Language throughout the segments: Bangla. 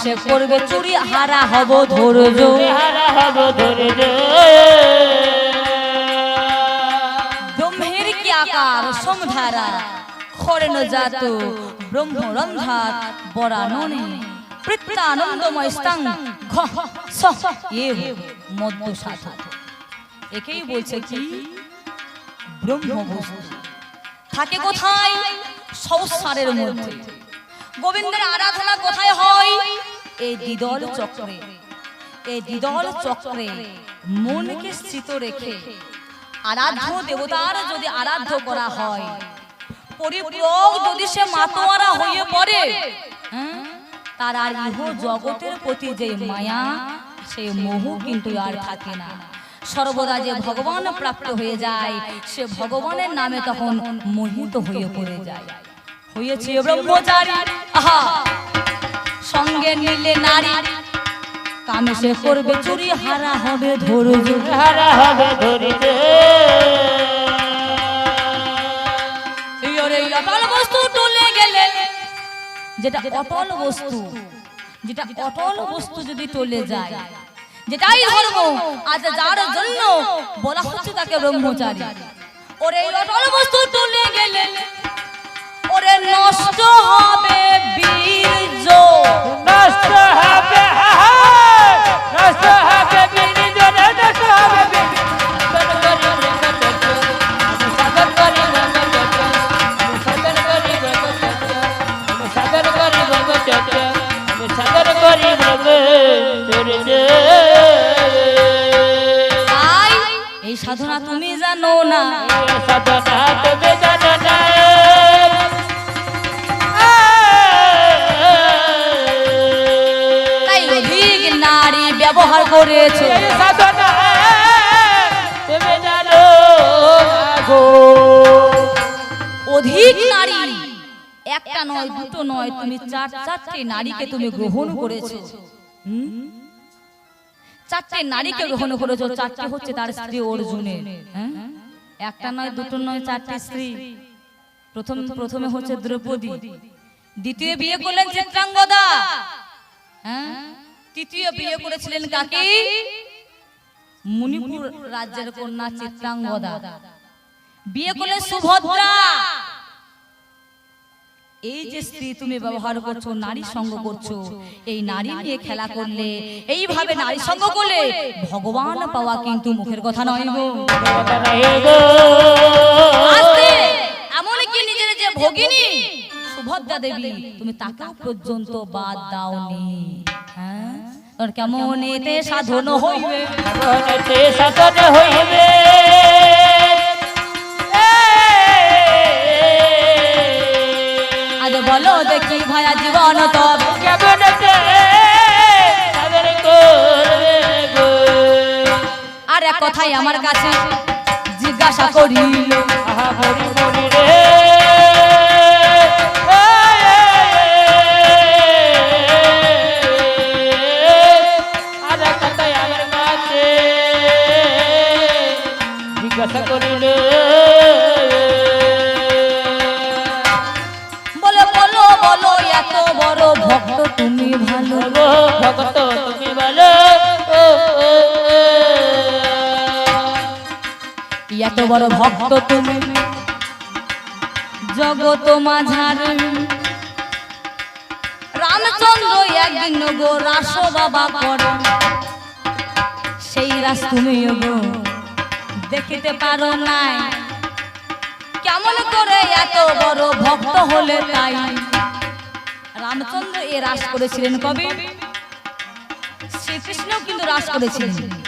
কামেশে করবে চুরি হারা হব ধৈর্য। হারা হব ধৈর্য। ব্রহ্মের কি আকার সমধারা? খরেন জাত ব্রহ্মরন্ধার বরাননে। প্রত্যানন্দময় স্তাং ঘ স এ মধ্য সাধা একেই বলছে কি? ব্রহ্ম বস্তু থাকে কোথায়? সংসারের মধ্যে। গোবিন্দের আরাধনা কোথায় হয়? এই দ্বিদল চক্রে এই দ্বিদল চক্রে মনকে স্থিত রেখে আরাধ্য দেবতার যদি আরাধ্য করা হয় পরিপূরক যদি সে মাতোয়ারা হয়ে পড়ে হ্যাঁ, তার আর ইহ জগতের প্রতি যে মায়া সে মোহ কিন্তু আর থাকে না। সর্বদা যে ভগবান প্রাপ্ত হয়ে যায় সে ভগবানের নামে তখন মোহিত হয়ে পড়ে যায়। হয়েছে ব্রহ্মচারী। আহা! সঙ্গে নিলে নারী। কামে সে করবে চুরি হারা হবে ধৈর্য হারা হবে ধৈর্য অটল বস্তু টলে গেলে যেটা অটল বস্তু যেটা অটল বস্তু যদি টলে যায় যেটাই ধর্ম আজ যার জন্য বলা হচ্ছে তাকে ব্রহ্মচারী। ওরে অটল বস্তু টলে গেলে ওরে নষ্ট হবে না নারী ব্যবহার করেছে অধিক নারী, একটা নয়, দুটো নয়, তুমি চার, চারটে নারীকে তুমি গ্রহণ করেছ? চারটে নারীকে গ্রহণ করেছ, চারটে হচ্ছে তার স্ত্রী অর্জুনের হ্যাঁ? একটা নয় দুটো নয় চারটি স্ত্রী। প্রথম প্রথমে হচ্ছে দ্রৌপদী। দ্বিতীয় বিয়ে করলেন চিত্রাঙ্গদা। হ্যাঁ? তৃতীয় বিয়ে করেছিলেন কাকি? মণিপুর রাজ্যের কন্যা চিত্রাঙ্গদা। বিয়ে করলেন সুভদ্রা। এই যে স্ত্রী তুমি ব্যবহার করছ নারী সঙ্গ করছ এই নারী নিয়ে খেলা করলে এইভাবে নারী সঙ্গ করলে ভগবান পাওয়া কিন্তু মুখের কথা নয় গো। আস্তে, এমনকি নিজের যে ভগিনী? সুভদ্রা দেবী তুমি তাকেও পর্যন্ত বাদ দাওনি। হ্যাঁ? তোর কেমন এতে সাধন হইবে? সাধন হইবে? কথাই আমার কাছে জিজ্ঞাসা করিল। বড় ভক্ত তুমি। জগত মাঝার। রামচন্দ্র একদিন গো রাস বাবা কর। সেই রাস তুমি গো দেখিতে পারো নাই। কেমন করে এত বড় ভক্ত হলে তাই। রামচন্দ্র এ রাস করেছিলেন কবে? শ্রীকৃষ্ণ কিন্তু রাস করেছিলেন।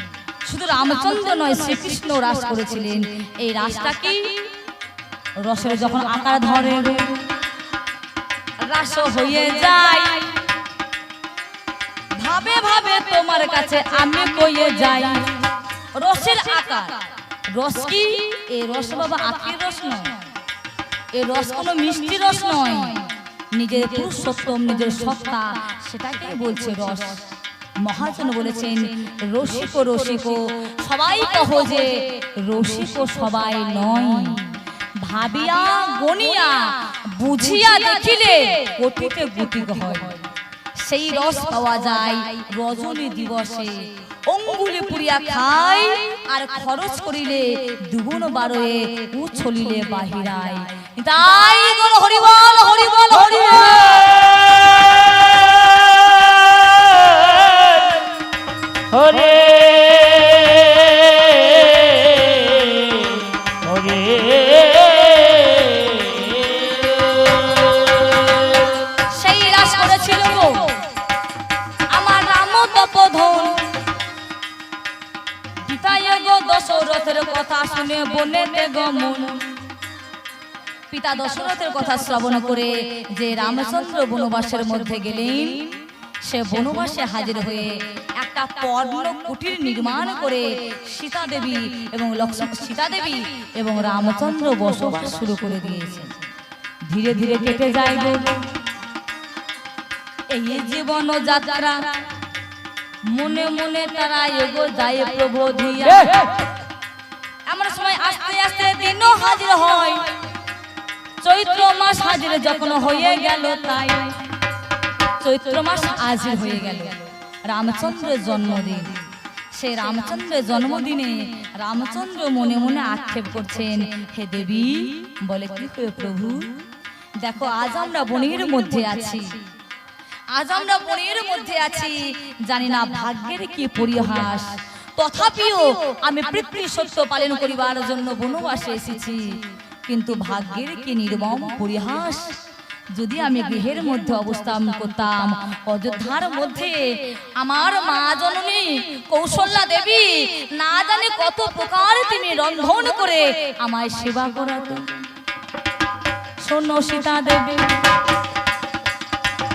শুধু রামচন্দ্র নয় শ্রীকৃষ্ণ রাস করেছিলেন। এই রাসটা কি রসের যখন আকার ধরে রাস হয়ে যায়। ভাবে ভাবে তোমার কাছে আমি কইয়ে যাই। রসের আকার। রস কি? এই রস বাবা আখের রস নয়। এই রস কোনো মিষ্টি রস নয়। নিজের পুরুষোত্তম, নিজের সত্তা, সেটাকেই বলছে রস। মহাজন বলেছেন রসিক রসিক সবাই কহ যে রসিক সবাই নয়। ভাবিয়া গনিয়া বুঝিয়া দেখিলে অতীতে গুটিক হয়। সেই রস পাওয়া যায় রজনী দিবসে। অঙ্গুলি পুরিয়া খাই আর খরচ করিলে দুগুণ বারোয়ে উছলিলে বাহিরায়। তাই হরিবল হরিবল হরিবল। গো দশরথের কথা শুনে বনেতে গমন। পিতা দশরথের কথা শ্রবণ করে যে রামচন্দ্র বনবাসের মধ্যে গেলেন সে বনবাসে হাজির হয়ে একটা পর্ণ কুটির নির্মাণ করে সীতা দেবী এবং লক্ষ্মণ সীতা দেবী এবং রামচন্দ্র বসবাস শুরু করে দিয়েছে ধীরে ধীরে কেটে যায় এই জীবন যাত্রা মনে মনে তারা এগো যায় প্রবোধিয়া এমন সময় আস্তে আস্তে দিনও হাজির হয়। চৈত্র মাস হাজির যখন হয়ে গেল তাই। চৈত্র মাস আজ হয়ে গেল। রামচন্দ্রের জন্মদিন। সে রামচন্দ্রের জন্মদিনে রামচন্দ্র মনে মনে আক্ষেপ করছেন, হে দেবী, বলে কি হয়ে প্রভু? দেখো, আজ আমরা বনের মধ্যে আছি। আজ আমরা বনের মধ্যে আছি, জানি না ভাগ্যের কি পরিহাস। তথাপিও আমি পৃথিবী সত্য পালন করিবার জন্য বনবাসে এসেছি, কিন্তু ভাগ্যের কি নির্মম পরিহাস? যদি আমি গৃহের মধ্যে অবস্থান করতাম, অযোধ্যার মধ্যে আমার মা জননী কৌশল্যা দেবী না জানি কত প্রকার তিনি রন্ধন করে আমায় সেবা করাতেন। শোনো সীতা দেবী,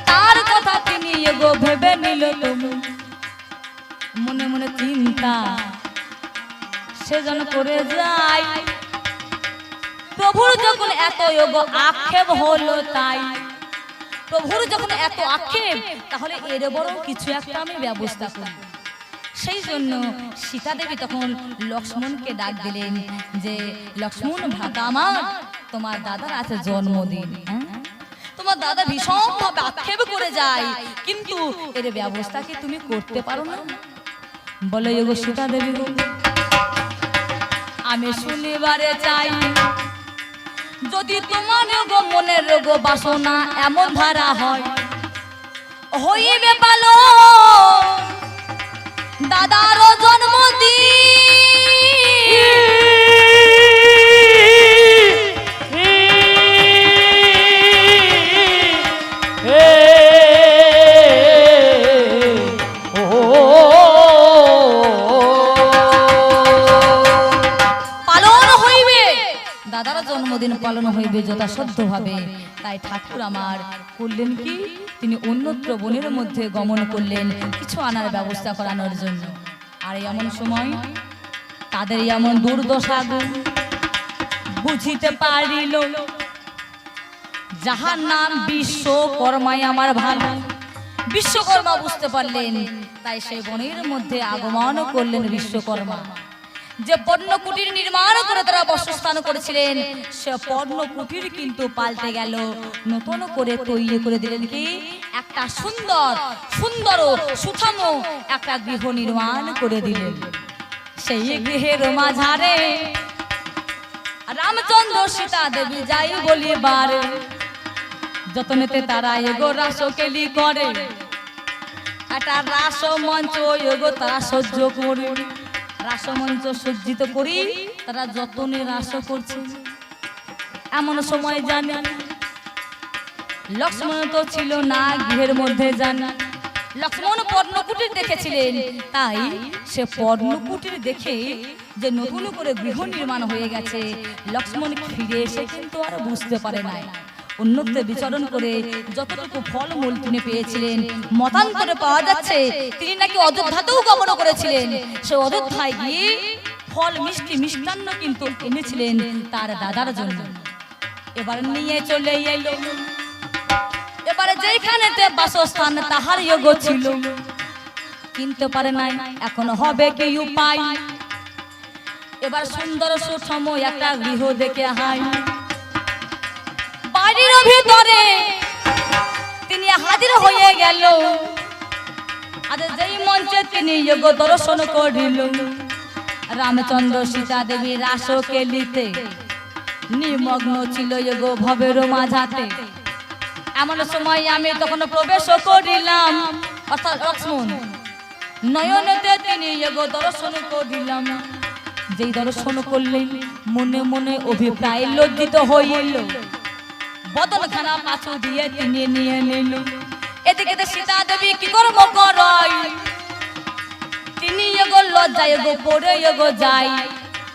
তার কথা তিনি এগো ভেবে নিল তুমি। মনে মনে চিন্তা সেজন করে যায় প্রভুর যখন এত এগো আক্ষেপ হলো তাই। প্রভুর যখন এত আক্ষেপ তাহলে এর বড় কিছু একটা আমি ব্যবস্থা করি সেই জন্য সীতা দেবী তখন লক্ষ্মণকে ডাক দিলেন যে লক্ষ্মণ ভ্রাতা আমার তোমার দাদার আছে জন্মদিন হ্যাঁ? তোমার দাদা ভীষণ ভাবে আক্ষেপ করে যায় কিন্তু এর ব্যবস্থা কি তুমি করতে পারো না? বলে এগো সীতা দেবী গো, আমি শুনিবারে চাই যদি তোমার গো মনের রোগ বাসনা এমন ধারা হয় হইবে পালো দাদারও জন্মদিন। জন্মদিন পালন হইবে যথাসাধ্য ভাবে তাই ঠাকুর আমার করলেন কি? তিনি অন্যত্র বনের মধ্যে গমন করলেন কিছু আনার ব্যবস্থা করানোর জন্য। আর এমন সময় তাদের এমন দুর্দশা বুঝিতে পারিল, যাহার নাম বিশ্বকর্মাই আমার ভালো। বিশ্বকর্মা বুঝতে পারলেন, তাই সেই বনের মধ্যে আগমন করলেন বিশ্বকর্মা। যে পণ্য কুটির নির্মাণ করে তারা বসস্থান করেছিলেন, সে পণ্য কুটির কিন্তু পাল্টে গেল। নতুন করে তৈরি করে দিলেন কি? একটা সুন্দর সুন্দর সুঠাম একটা গৃহ নির্মাণ করে দিলেন। সেই গৃহের মাঝারে রামচন্দ্র সীতা দেবী যাই বলি বারে, যতনেতে তারা এগো রাসকেলি করে। একটা রাস মঞ্চ এগো তারা সহ্য করে। রাসমঞ্চ সজ্জিত করি, তারা যতনে রাস করছে। এমন সময় জানে, লক্ষ্মণ তো ছিল না গৃহের মধ্যে জান। লক্ষ্মণ পর্ণকুটির দেখেছিলেন, তাই সে পর্ণকুটির দেখে যে নতুন করে গৃহ নির্মাণ হয়ে গেছে। লক্ষ্মণ ফিরে এসে কিন্তু আর বুঝতে পারে নাই। অন্যত্র বিচরণ করে যতটুকু ফলমূল তিনি পেয়েছিলেন, মতান্তরে পাওয়া যাচ্ছে, তিনি নাকি অযোধ্যাতেও গমন করেছিলেন। সে অযোধ্যায় গিয়ে ফল মিষ্টি মিষ্টান্ন কিন্তু এনেছিলেন তার দাদার জন্য। এবার নিয়ে চলে এলো। এবারে যেখানেতে বাসস্থান তাহার যোগ ছিল। কিনতে পারে নাই, এখন হবে কি উপায়? এবার সুন্দর সুসময় একটা গৃহ দেখে হাই ভিতরে। তিনি হাজির হয়ে গেল। আর যেই মঞ্চে তিনি যোগ দর্শন করিল, রামচন্দ্র সীতা দেবী রাস কেলিতে নিমগ্ন ছিল যোগ ভবের মাঝাতে। এমন সময় আমি তখন প্রবেশ করিলাম, অর্থাৎ লক্ষ্মণ, নয়নতে তিনি যোগ দর্শন করিলাম। যেই দর্শন করলেন মনে মনে অভিপ্রায় লজ্জিত হইল। বদলখানা পাছু দিয়ে তিনি নিয়ে নিল। এদিকে সীতা দেবী কি করব করই? তিনি এগো লজ্জায়, এগো পড়ে, এগো যাই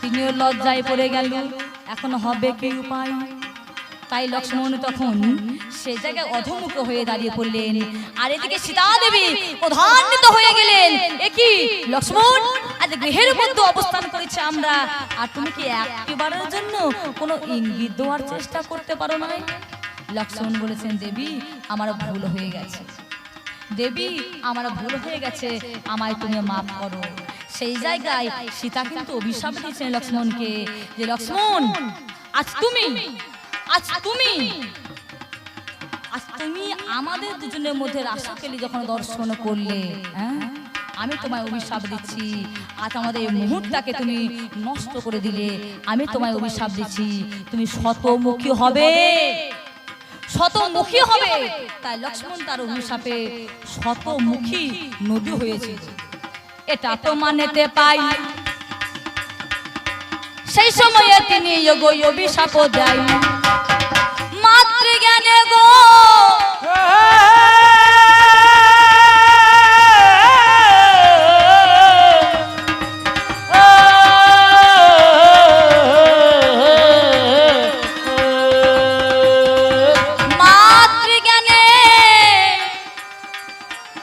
তিনিও লজ্জায় পড়ে গেল। এখন হবে কি উপায়? তাই লক্ষ্মণ তখন সে জায়গায় অধমুখ হয়ে দাঁড়িয়ে পড়লেন। আর এদিকে সীতা দেবী প্রধান্বিত হয়ে গেলেন। এ কি? লক্ষ্মণ? আজ গৃহের মধ্যে অবস্থান করেছে আমরা। আর তুমি কি একবারের জন্য কোনো ইঙ্গিত দেওয়ার চেষ্টা করতে পারো না লক্ষ্মণ বলেছেন দেবী আমার ভুল হয়ে গেছে। দেবী আমার ভুল হয়ে গেছে। আমায় তুমি মাফ করো। সেই জায়গায় সীতা কিন্তু অভিশাপ দিয়েছেন লক্ষ্মণকে যে লক্ষ্মণ আজ তুমি আজ তুমি তুমি আমাদের দুজনের মধ্যে রাসকেলি যখন দর্শন করলে হ্যাঁ? আমি তোমায় অভিশাপ দিচ্ছি। আজ আমাদের এই মুহূর্তটাকে তুমি নষ্ট করে দিলে। আমি তোমায় অভিশাপ দিচ্ছি। তুমি শতমুখী হবে। শতমুখী হবে। তাই লক্ষ্মণ তার অভিশাপে শতমুখী নদী হয়েছে এটা তো মানেতে পাই। সেই সময়ে তিনি অভিশাপ দেয়। মাতৃজ্ঞানে গো।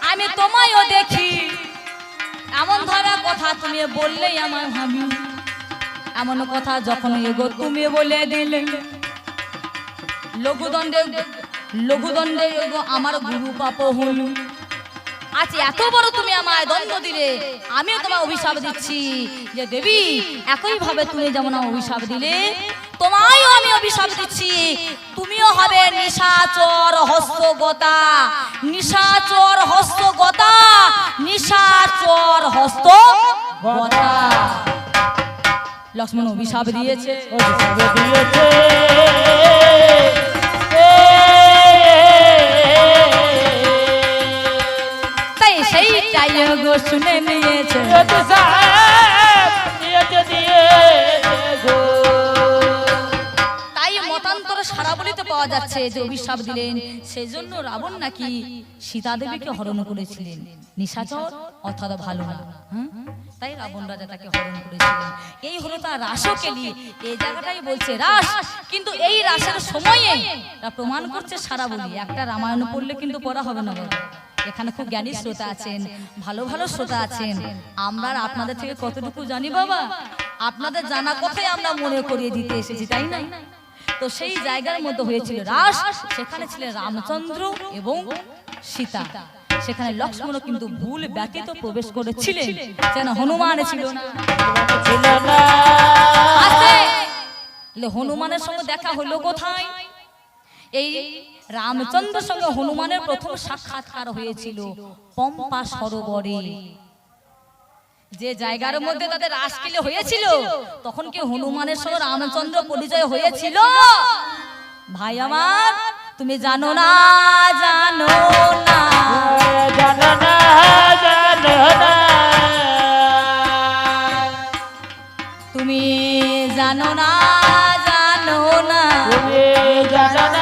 আমি তোমায়ও দেখি। এমন ধরা কথা তুমি বললেই আমার ভাবি। এমন কথা যখন লঘুদণ্ডে লঘুদণ্ডে আমার গুরু পাপ হল। আজ এত বড় তুমি আমায় দণ্ড দিলে, আমিও তোমার অভিশাপ দিচ্ছি। যে দেবী একই ভাবে তুমি যেমন অভিশাপ দিলে, তোমায়ও আমি অভিশাপ দিচ্ছি। তুমিও হবে নিশাচর হস্তগতা। নিশাচর হস্তগতা নিশাচর হস্তগতা। লক্ষ্মণ অভিশাপ দিয়েছে। অভিশাপ দিয়েছে। সেইটাই গো শুনে নিয়েছে। তাই মতান্তর সারাবলিতে পাওয়া যাচ্ছে যে অভিশাপ দিলেন। সেজন্য রাবণ নাকি সীতা দেবীকে হরণ করেছিলেন। নিশাচর অর্থাৎ ভালো না? তাই রাবণ রাজা তাকে হরণ করেছিলেন। এই হলো তার রাসকেলি। এই জায়গাটাই বলছে রাস। কিন্তু এই রাসের সময়ে প্রমাণ করছে সারা বলি। একটা রামায়ণ পড়লে কিন্তু পড়া হবে না বাবা। এখানে খুব জ্ঞানী শ্রোতা আছেন ভালো ভালো শ্রোতা আছেন। আমরা আর আপনাদের থেকে কতটুকু জানি বাবা? আপনাদের জানা কথাই আমরা মনে করিয়ে দিতে এসেছি তাই না? তো সেই জায়গার মধ্যে হয়েছিল রাস সেখানে ছিলেন রামচন্দ্র এবং সীতা। সেখানে লক্ষ্মণ কিন্তু ভুল ব্যতীত প্রবেশ করেছিলেন। যেন হনুমান ছিল না। ছিল না। আছে তাহলে হনুমানের সঙ্গে দেখা হলো কোথায়? এই রামচন্দ্রের সঙ্গে হনুমানের প্রথম সাক্ষাৎকার হয়েছিল পম্পা সরোবরে। যে জায়গার মধ্যে তাদের রাসকিলে হয়েছিল, তখন কি হনুমানের সঙ্গে রামচন্দ্র পরিচয় হয়েছিল? ভাই আমার, তুমি জানো না জানো না। জানো না জানো না তুমি জানো না জানো না তুমি জানো না।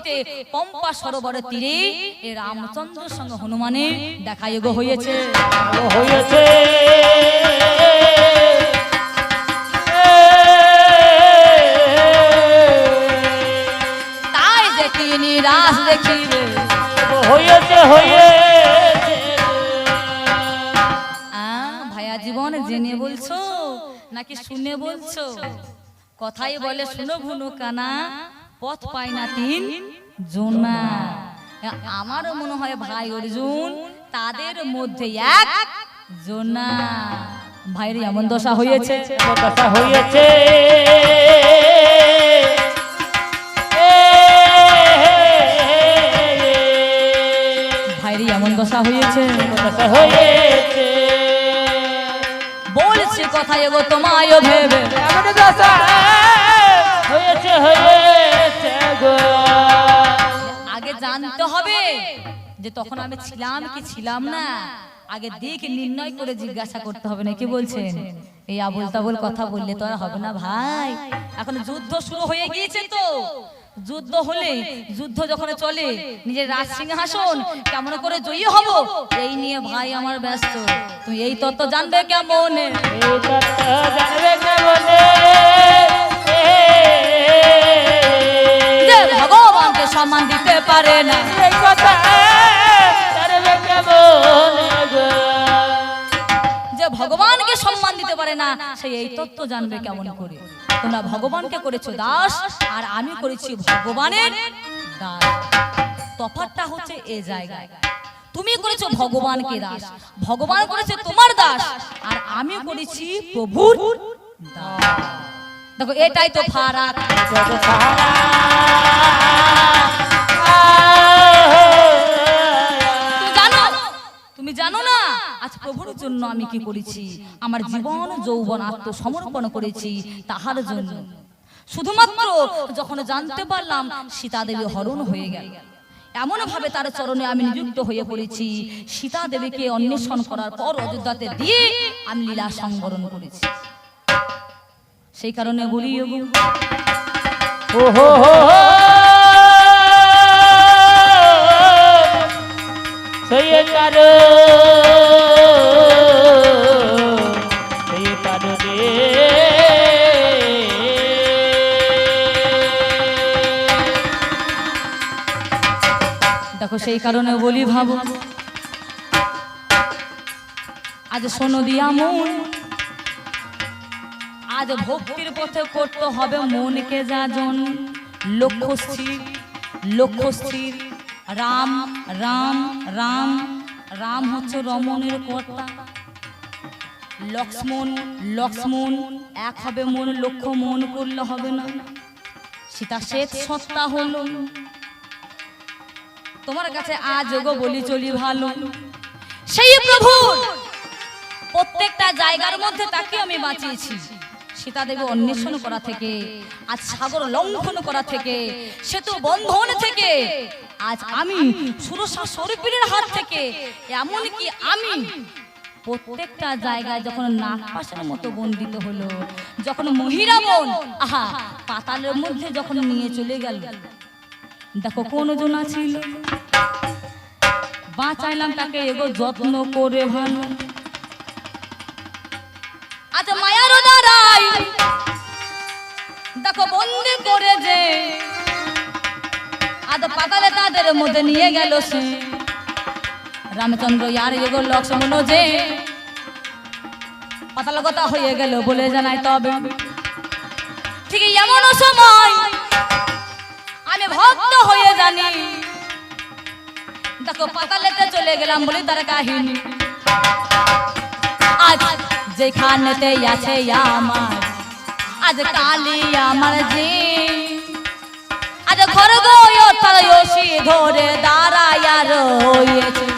পরবর্তীতে পম্পা সরোবরের তীরে এ রামচন্দ্রের সঙ্গে হনুমানের দেখা যোগ হয়েছে হয়েছে তাই যে তিনি রাস দেখিবে। হয়েছে হয়েছে ভাইয়া জীবন জেনে বলছো নাকি শুনে বলছো? কথাই বলে শুনো ভুনু কানা। পথ পায় না তিন জোনা আমারও মনে হয় ভাই অর্জুন তাদের মধ্যে এক জোনা ভাইয়ের এমন দশা হয়েছে। কথা হয়েছে। ভাইয়ের এমন দশা হয়েছে। বলছি কথা এগো তোমায় ভেবে। এমন দশা জানতে হবে যে তখন আমি ছিলাম কি ছিলাম না? আগে দিক নির্ণয় করে জিজ্ঞাসা করতে হবে না কি বলছেন? এই আবল তাবল কথা বললে তো আর হবে না ভাই। এখন যুদ্ধ শুরু হয়ে গিয়েছে তো। যুদ্ধ হলে যুদ্ধ যখন চলে নিজের রাজ সিংহাসন কেমন করে জয়ী হব? এই নিয়ে ভাই আমার ব্যস্ত। তুমি এই তত্ত্ব জানবে কেমন? জানবে কেমনে? সম্মান দিতে পারে না। এই কথা যে ভগবানকে সম্মান দিতে পারে না সে এই তত্ত্ব জানবে কেমন করে। তোমরা ভগবানকে করেছ দাস আর আমি করেছি ভগবানের দাস। তফাৎটা হচ্ছে এ জায়গায়। তুমি করেছ ভগবানকে দাস ভগবান করেছে তোমার দাস আর আমি করেছি প্রভুর দাস। দেখো এটাই তো ফারাক জানো? তুমি জানো না? আজ প্রভুর জন্য আমি কি করেছি? আমার জীবন যৌবন আত্মসমর্পণ করেছি তাহার জন্য। শুধুমাত্র যখন জানতে পারলাম সীতা দেবী হরণ হয়ে গেল। এমন ভাবে তার চরণে আমি নিযুক্ত হয়ে পড়েছি। সীতা দেবীকে অন্বেষণ করার পর অযোধ্যাতে দিয়ে আমি লীলা সংবরণ করেছি। সেই কারণে বলি ও হো হো। সেই দেখো সেই কারণে বলি ভাবো। আজ শোনো দিয়া মন। আজ ভক্তির পথে করতে হবে মনকে যাজন। লক্ষ্য স্থির, লক্ষ্য রাম রাম রাম রাম হচ্ছে রমণের কর্তা। লক্ষ্মণ লক্ষ্মণ, এক হবে মন, লক্ষ্য মন করলে হবে না। সীতা শ্বেত সত্তা হল। তোমার কাছে আজ গো বলি চলি ভালো। সেই প্রভু প্রত্যেকটা জায়গার মধ্যে তাকে আমি বাঁচিয়েছি। সীতা দেবী অন্বেষণ করা থেকে, আজ সাগর লঙ্ঘন করা থেকে, সেতু বন্ধন থেকে, আজ আমি সুরসা সরপীরের হাত থেকে, এমনকি আমি প্রত্যেকটা জায়গায় যখন নাক পাশের মতো বন্দিত হলো, যখন মহিরা বোন, আহা, পাতালের মধ্যে যখন নিয়ে চলে গেল, দেখো কোন জনা ছিল? বাঁচাইলাম তাকে, এগো যত্ন করে ভালো। আজ করে যে। আজ পাতালে তাদের মধ্যে নিয়ে গেল সে। রামচন্দ্র ইয়ার এগো লক্ষ্মণ যে। পাতালগতা হয়ে গেল বলে জানাই তবে। ঠিক এমন সময় আমি ভক্ত হয়ে জানি। দেখো, পাতালেতে চলে গেলাম বলে তার কাহিনী। আজ যেখানেতে আছে আমার আজ কালি আমার জি আজ ঘর গো তার ধরে দাঁড়াইয়া রয়েছে।